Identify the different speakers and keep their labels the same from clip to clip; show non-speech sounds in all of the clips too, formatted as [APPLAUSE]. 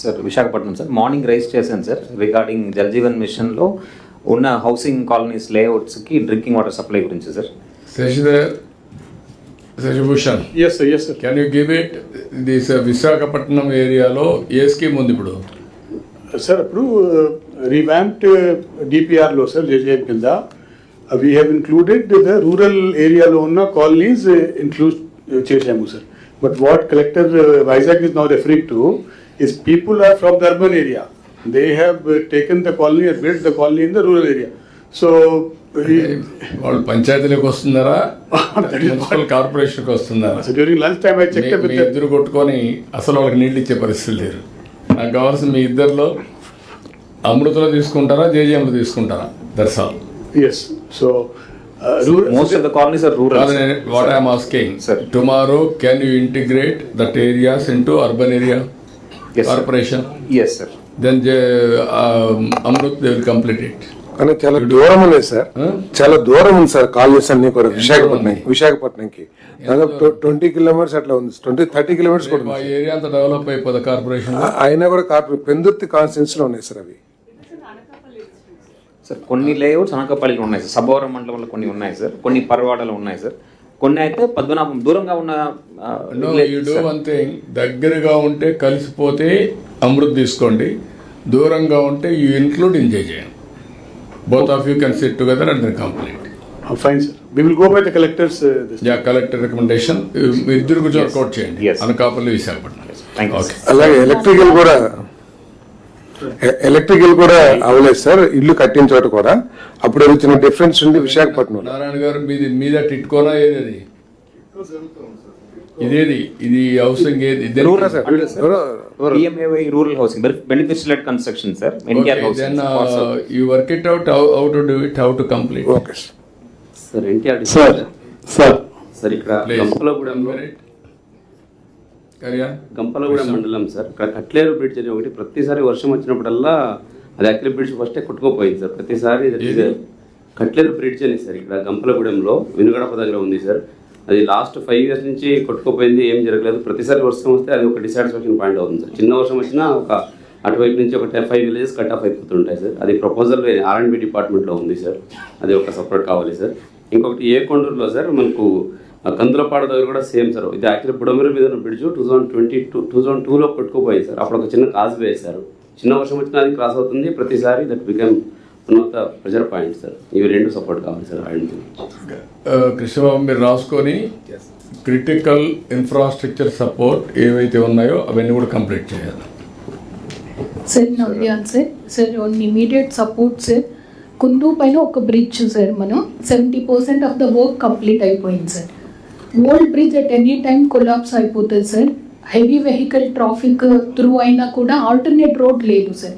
Speaker 1: Sir Visakhapatnam sir. Morning raise చేశాను sir. Regarding Jal Jeevan మిషన్లో ఉన్న హౌసింగ్ కాలనీస్ లేఅవుట్స్కి డ్రింకింగ్ వాటర్ సప్లై గురించి sir.
Speaker 2: Sasidhar Sasibhushan.
Speaker 3: Yes, sir. Yes, sir.
Speaker 2: Can you give it this Visakhapatnam ఏరియాలో ఏ scheme ఉంది ఇప్పుడు?
Speaker 3: Sir ఇప్పుడు రివాంప్డ్ డిపిఆర్లో సార్ జేజేఎం కింద we have included the rural ఏరియాలో ఉన్న కాలనీస్ ఇంక్లూడ్ చేసాము sir but what collector Vizag is now referring to is people are from the urban area they have taken the colony or build the colony in the rural area so
Speaker 2: వాళ్ళు పంచాయతీలకు వస్తున్నారా? [LAUGHS]
Speaker 3: Is
Speaker 2: municipal కార్పొరేషన్కి వస్తున్నారా?
Speaker 3: During lunch time I check
Speaker 2: me- me
Speaker 3: with
Speaker 2: ఇద్దరు కొట్టుకొని అసలు వాళ్ళకి నీళ్ళు ఇచ్చే పరిస్థితి లేరు. నాకు కావాల్సిన మీ ఇద్దరిలో అమృతలో తీసుకుంటారా జేజేఎంలో తీసుకుంటారా? దర్శనం
Speaker 3: yes so rural
Speaker 1: most of the colonies are rural
Speaker 2: what I'm asking. Tomorrow can you integrate that areas into urban area. Corporation
Speaker 1: yes sir
Speaker 2: then Amrut they will complete it
Speaker 4: కానీ చాలా దూరం ఉన్నాయి సార్ చాలా దూరం ఉంది sir colonies అన్ని కూడా. విశాఖపట్నం విశాఖపట్నంకి. దాదాపు ట్వంటీ కిలోమీటర్స్ అట్లా ఉంది ట్వంటీ థర్టీ కిలోమీటర్స్ కూడా ఉంది
Speaker 2: ఏరియా అంతా డెవలప్ అయిపోతుంది కార్పొరేషన్
Speaker 4: అయినా కూడా కార్పొరేట్ పెందుర్తి కాన్స్టిట్యూన్స్లో ఉన్నాయి సార్ అవి.
Speaker 1: సార్ కొన్ని లేఅవుట్స్ అనకాపల్లిలో ఉన్నాయి సార్ సభవరం మండలంలో కొన్ని ఉన్నాయి సార్ కొన్ని పర్వాడలో ఉన్నాయి సార్ కొన్ని అయితే పద్మనాభం దూరంగా ఉన్న ఆ,
Speaker 2: no
Speaker 1: villages,
Speaker 2: you do
Speaker 1: sir.
Speaker 2: One thing దగ్గరగా ఉంటే కలిసిపోతే అమృత్ తీసుకోండి. దూరంగా ఉంటే యూ ఇంక్లూడ్ ఎంజాయ్ చేయండి both of you can sit together and complete
Speaker 3: fine sir we will go by the collectors
Speaker 2: yeah collector recommendation ఇద్దరు గురించి వర్కౌట్ చేయండి. అనకాపల్లి విశాఖపట్నం.
Speaker 4: అలాగే ఎలక్ట్రికల్ కూడా ఎలక్ట్రికల్ కూడా అవ్వలేదు సార్ ఇల్లు కట్టిన చోట కూడా. అప్పుడు వచ్చిన డిఫరెన్స్ ఉంది విశాఖపట్నంలో
Speaker 2: నారాయణ గారు మీది మీద టిట్కోనా ఏది ఇదేది ఇది హౌసింగ్ ఏది?
Speaker 1: Rural housing benefits led construction sir NTR
Speaker 2: then
Speaker 1: housing
Speaker 2: you work it out how to do it how to complete
Speaker 4: okay sir
Speaker 5: sir NTR
Speaker 3: sir sir
Speaker 5: sir ఇక్కడ గంపలగూడెం మండలం సార్. కట్లేరు బ్రిడ్జ్ అని ఒకటి. ప్రతిసారి వర్షం వచ్చినప్పుడల్లా అది యాక్చువల్లీ బ్రిడ్జ్ ఫస్టే కొట్టుకోపోయింది సార్. ప్రతిసారి? కట్లేరు బ్రిడ్జ్ అని సార్ ఇక్కడ గంపలగూడెంలో వెనుగడప దగ్గర ఉంది సార్. అది లాస్ట్ ఫైవ్ ఇయర్స్ నుంచి కొట్టుకోపోయింది ఏం జరగలేదు. ప్రతిసారి వర్షం వస్తే అది ఒక డిసాటిస్ఫాక్షన్ పాయింట్ అవుతుంది సార్. చిన్న వర్షం వచ్చినా ఒక అటువైపు నుంచి ఒక ఫైవ్ విలేజెస్ కట్ ఆఫ్ అయిపోతుంటాయి సార్. అది ప్రపోజల్ ఆర్ అండ్ బి డిపార్ట్మెంట్లో ఉంది సార్. అది ఒక సపరేట్ కావాలి సార్. ఇంకొకటి ఏ కొండూరులో సార్ మనకు కందులపాడు దగ్గర కూడా సేమ్ సార్. ఇది యాక్చువల్లీ బుడమేరు మీద ఉన్న bridge two thousand twenty two two thousand టూలో కొట్టుకుపోయింది సార్. అప్పుడు ఒక చిన్న కాజ్ వేశారు. చిన్న వర్షం వచ్చినా అది క్రాస్ అవుతుంది. ప్రతిసారి that become one of the pressure point sir. ఇవి రెండు సపోర్ట్ కావాలి సార్ ఆయన
Speaker 2: కృష్ణబాబు మీరు రాసుకొని క్రిటికల్ ఇన్ఫ్రాస్ట్రక్చర్ సపోర్ట్ ఏవైతే ఉన్నాయో అవన్నీ కూడా కంప్లీట్ చేయాలి.
Speaker 6: Sir నవ్యాన్ sir. Sir immediate support sir Kundu పైన ఒక బ్రిడ్జ్ సార్ మనం seventy percent of the work complete అయిపోయింది sir old bridge at any time collapse అయిపోతుంది sir heavy vehicle traffic through అయినా కూడా ఆల్టర్నేట్ రోడ్ లేదు సార్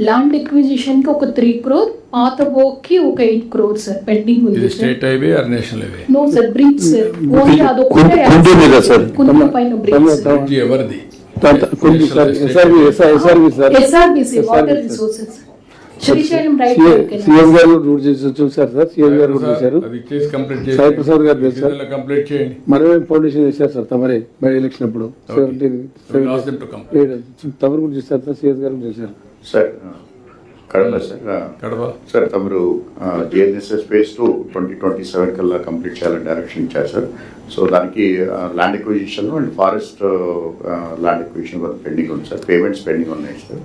Speaker 6: ల్యాండ్ ఎక్విజిషన్కి ఒక త్రీ క్రోర్ పాత వర్క్కి ఒక ఎయిట్ క్రోర్ సార్ పెండింగ్
Speaker 2: ఇది
Speaker 6: ఉంది sir
Speaker 2: state highway or national highway.
Speaker 6: No sir bridge sir only అదొకటే
Speaker 3: కుందు మీద సార్.
Speaker 6: కుందు పైన బ్రిడ్జ్ సార్
Speaker 2: బ్రిడ్జి ఎవరిది?
Speaker 6: SRBC water resources Srisailam right
Speaker 7: CM garu route చేసి చూసారు సార్. సీఎం గారు కూడా చూశారు. సాయి ప్రసాద్ గారు సార్.
Speaker 2: చేసి కంప్లీట్ చేయండి.
Speaker 7: మనమే ఫౌండేషన్ చేశారు సార్ తమరే బై ఎలక్షన్ అప్పుడు? కూడా చేశారు సార్ సీఎస్ గారు చేశారు.
Speaker 8: Sir Kadapa sir
Speaker 2: Kadapa?
Speaker 8: Sir తమరు GNSS phase two twenty twenty seven కల్లా కంప్లీట్ చేయాలని డైరెక్షన్ ఇచ్చారు సార్. సో దానికి land acquisition and forest land acquisition pending ఉంది సార్. పేమెంట్స్ పెండింగ్ ఉన్నాయి sir.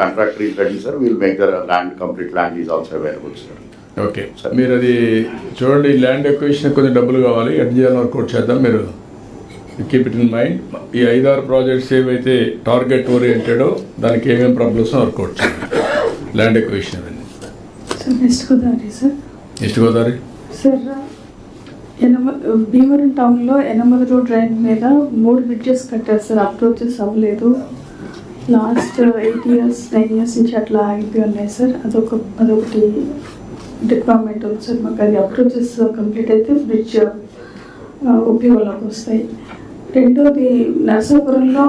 Speaker 8: Contractor is ready sir will make the land complete land is also available sir
Speaker 2: okay మీరు అది చూడండి land acquisition కొంచెం డబ్బులు కావాలి ఎట్ చేయాలని వర్కౌట్ చేద్దాం మీరు కీప్ ఇట్ ఇన్ మైండ్ ఈ ఐదారు ప్రాజెక్ట్స్ ఏవైతే టార్గెట్ ఓరియంటెడో దానికి ఏమేమి ప్రాబ్లమ్స్ వర్కౌట్ చేయండి. Land
Speaker 9: sir west Godavari sir
Speaker 2: east Godavari
Speaker 9: sir ఎనమ Bhimavaram టౌన్లో ఎనమల రోడ్ రైన్ మీద మూడు బ్రిడ్జెస్ కట్టారు సార్. అప్రోచెస్ అవ్వలేదు. Last eight years nine years నుంచి అట్లా ఆగిపోయి ఉన్నాయి సార్. అదొక అదొకటి డిపార్ట్మెంట్ ఉంది సార్. మాకు అది అప్రోచెస్ కంప్లీట్ అయితే బ్రిడ్జ్ ఉపయోగంలోకి వస్తాయి. రెండోది నరసాపురంలో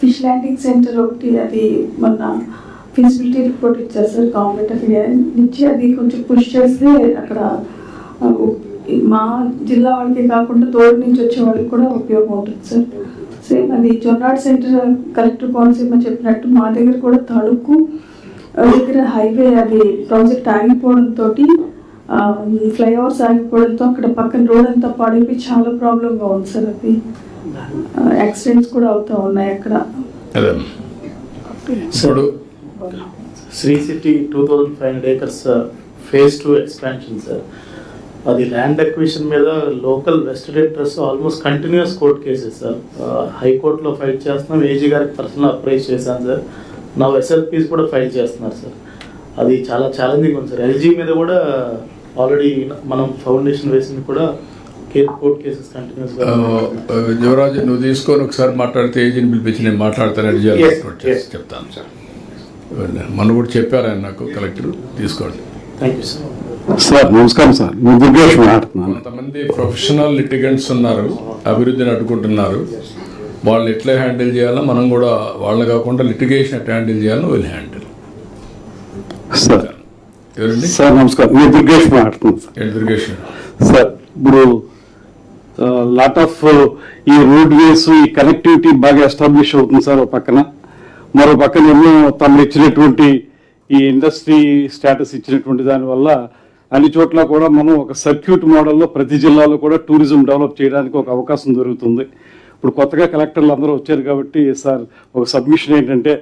Speaker 9: ఫిష్ ల్యాండింగ్ సెంటర్ ఒకటి అది మొన్న ఫిజిబిలిటీ రిపోర్ట్ ఇచ్చారు సార్. గవర్నమెంట్ ఆఫ్ ఇండియా నుంచి అది కొంచెం పుష్ చేస్తే అక్కడ మా జిల్లా వాళ్ళకి కాకుండా తోడు నుంచి వచ్చే వాళ్ళకి కూడా ఉపయోగం ఉంటుంది సార్. సేమ్ అది జొన్నాడ్ సెంటర్ కలెక్టర్ కోనసీమ చెప్పినట్టు మా దగ్గర కూడా తణుకు దగ్గర హైవే అది ప్రాజెక్ట్ ఆగిపోవడంతో ఫ్లైఓవర్స్ ఆగిపోవడంతో అక్కడ పక్కన రోడ్ అంతా పాడైపోయి చాలా ప్రాబ్లంగా ఉంది సార్ అది. యాక్సిడెంట్స్ కూడా అవుతూ ఉన్నాయి అక్కడ.
Speaker 2: ఇప్పుడు
Speaker 10: Sri City two thousand five hundred acres phase two expansion sir. అది ల్యాండ్ అక్విజిషన్ మీద local vested interest almost continuous court cases sir హైకోర్టులో ఫైట్ చేస్తున్నాం. ఏజీ గారికి పర్సనల్ అప్రైజ్ చేశాను సార్ నా ఎస్ఎల్పీస్ కూడా ఫైల్ చేస్తున్నారు సార్ అది చాలా ఛాలెంజింగ్ ఉంది సార్ ఎల్జీ మీద కూడా ఆల్రెడీ మనం ఫౌండేషన్ వేసింది కూడా
Speaker 2: యువరాజ్ నువ్వు తీసుకొని ఒకసారి మాట్లాడితే ఏజీని పిలిపించి నేను మాట్లాడతాను. చెప్తాను సార్ మొన్న కూడా చెప్పారు ఆయన నాకు కలెక్టర్. తీసుకోండి.
Speaker 10: థ్యాంక్ యూ సార్
Speaker 7: సార్ నమస్కారం సార్. నేను దుర్గేష్ మాట్లాడుతున్నాను.
Speaker 2: కొంతమంది ప్రొఫెషనల్ లిటిగెంట్స్ ఉన్నారు అభివృద్ధిని అడ్డుకుంటున్నారు. వాళ్ళు ఎట్లా హ్యాండిల్ చేయాలో మనం కూడా వాళ్ళని కాకుండా లిటిగేషన్ ఎట్లా హ్యాండిల్ చేయాలో వీళ్ళు హ్యాండిల్.
Speaker 7: సార్.
Speaker 2: ఎవరండి?
Speaker 7: సార్ నమస్కారం. నేను దుర్గేష్ మాట్లాడుతున్నాను సార్.
Speaker 2: ఎడ్యుకేషన్
Speaker 7: సార్ ఇప్పుడు లాట్ ఆఫ్ ఈ రోడ్ వేస్ ఈ కనెక్టివిటీ బాగా ఎస్టాబ్లిష్ అవుతుంది సార్ ఒక పక్కన. మరో పక్కన ఎన్నో తమరు ఇచ్చినటువంటి ఈ ఇండస్ట్రీ స్టేటస్ ఇచ్చినటువంటి దానివల్ల అన్ని చోట్ల కూడా మనం ఒక సర్క్యూట్ మోడల్లో ప్రతి జిల్లాలో కూడా టూరిజం డెవలప్ చేయడానికి ఒక అవకాశం దొరుకుతుంది. ఇప్పుడు కొత్తగా కలెక్టర్లు అందరూ వచ్చారు కాబట్టి సార్ ఒక సబ్మిషన్ ఏంటంటే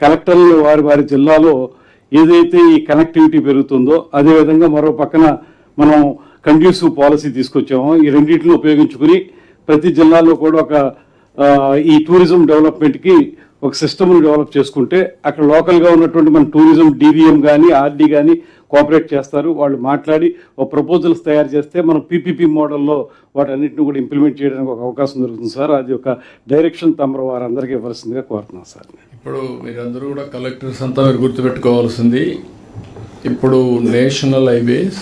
Speaker 7: కలెక్టర్లు వారి వారి జిల్లాలో ఏదైతే ఈ కనెక్టివిటీ పెరుగుతుందో అదేవిధంగా మరో పక్కన మనం కండ్యూసివ్ పాలసీ తీసుకొచ్చామో. ఈ రెండింటిని ఉపయోగించుకుని ప్రతి జిల్లాలో కూడా ఒక ఈ టూరిజం డెవలప్మెంట్కి ఒక సిస్టమ్ను డెవలప్ చేసుకుంటే అక్కడ లోకల్గా ఉన్నటువంటి మన టూరిజం డీవీఎం కానీ ఆర్డీ కానీ కోఆపరేట్ చేస్తారు. వాళ్ళు మాట్లాడి ఒక ప్రపోజల్స్ తయారు చేస్తే మనం పీపీపీ మోడల్లో వాటన్నిటిని కూడా ఇంప్లిమెంట్ చేయడానికి ఒక అవకాశం దొరుకుతుంది సార్. అది ఒక డైరెక్షన్ తమరు వారందరికీ ఇవ్వాల్సిందిగా కోరుతున్నాం సార్.
Speaker 2: ఇప్పుడు మీరందరూ కూడా కలెక్టర్స్ అంతా మీరు గుర్తుపెట్టుకోవాల్సింది ఇప్పుడు నేషనల్ హైవేస్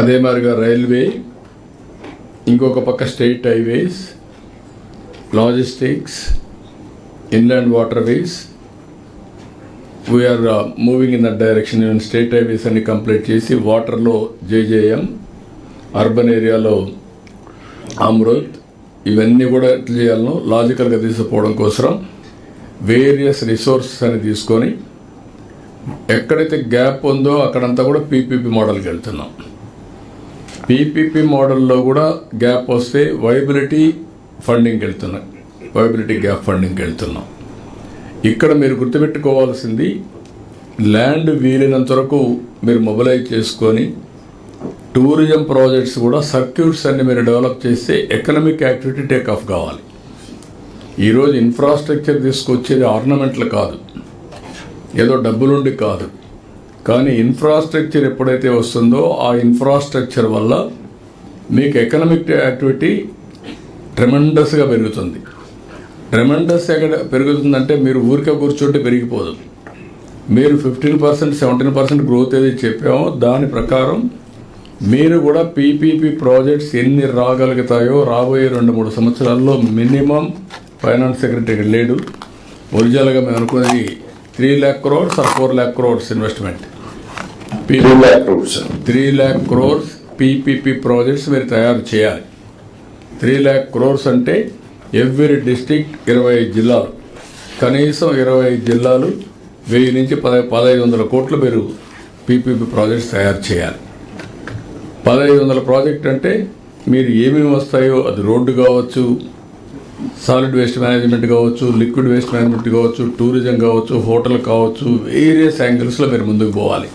Speaker 2: అదే మాదిరిగా రైల్వే ఇంకొక పక్క state highways logistics inland waterways we're moving in that direction even state highways అన్ని కంప్లీట్ చేసి వాటర్లో జేజేఎం అర్బన్ ఏరియాలో అమృత్ ఇవన్నీ కూడా ఎట్లా చేయాలనో లాజికల్గా తీసుకుపోవడం కోసం వేరియస్ రిసోర్సెస్ అని తీసుకొని ఎక్కడైతే గ్యాప్ ఉందో అక్కడంతా కూడా పీపీపీ మోడల్కి వెళ్తున్నాం. పీపీపీ మోడల్లో కూడా గ్యాప్ వస్తే వైబిలిటీ ఫండింగ్కి వెళ్తున్నాం వైబిలిటీ గ్యాప్ ఫండింగ్కి వెళ్తున్నాం. ఇక్కడ మీరు గుర్తుపెట్టుకోవాల్సింది ల్యాండ్ వీలైనంత వరకు మీరు మొబిలైజ్ చేసుకొని టూరిజం ప్రాజెక్ట్స్ కూడా సర్క్యూట్స్ అన్ని మీరు డెవలప్ చేస్తే ఎకనమిక్ యాక్టివిటీ టేక్ ఆఫ్ కావాలి. ఈరోజు ఇన్ఫ్రాస్ట్రక్చర్ తీసుకొచ్చేది ఆర్నమెంట్లు కాదు. ఏదో డబ్బులుండి కాదు. కానీ ఇన్ఫ్రాస్ట్రక్చర్ ఎప్పుడైతే వస్తుందో ఆ ఇన్ఫ్రాస్ట్రక్చర్ వల్ల మీకు ఎకనమిక్ యాక్టివిటీ ట్రెమెండస్గా పెరుగుతుంది. ట్రెమెండస్ ఎక్కడ పెరుగుతుందంటే మీరు ఊరికే కూర్చుంటే పెరిగిపోదు. మీరు fifteen percent seventeen percent growth ఏది చెప్పామో దాని ప్రకారం మీరు కూడా పీపీపీ ప్రాజెక్ట్స్ ఎన్ని రాగలుగుతాయో రాబోయే రెండు మూడు సంవత్సరాల్లో మినిమం ఫైనాన్స్ సెక్రటరీ లేడు. ఒరిజినల్గా మేము అనుకున్నది three lakh crores or four lakh crores investment
Speaker 8: three lakh crores
Speaker 2: three lakh crores PPP projects మీరు తయారు చేయాలి. త్రీ ల్యాక్ క్రోర్స్ అంటే ఎవ్రీ డిస్టిక్ ఇరవై ఐదు జిల్లాలు. కనీసం ఇరవై ఐదు జిల్లాలు వెయ్యి నుంచి పద పదహైదు వందల కోట్లు మీరు పీపీపీ ప్రాజెక్ట్స్ తయారు చేయాలి. పదహైదు వందల ప్రాజెక్ట్ అంటే మీరు ఏమేమి వస్తాయో అది రోడ్డు కావచ్చు సాలిడ్ వేస్ట్ మేనేజ్మెంట్ కావచ్చు లిక్విడ్ వేస్ట్ మేనేజ్మెంట్ కావచ్చు టూరిజం కావచ్చు హోటల్ కావచ్చు వేరియస్ యాంగిల్స్లో మీరు ముందుకు పోవాలి.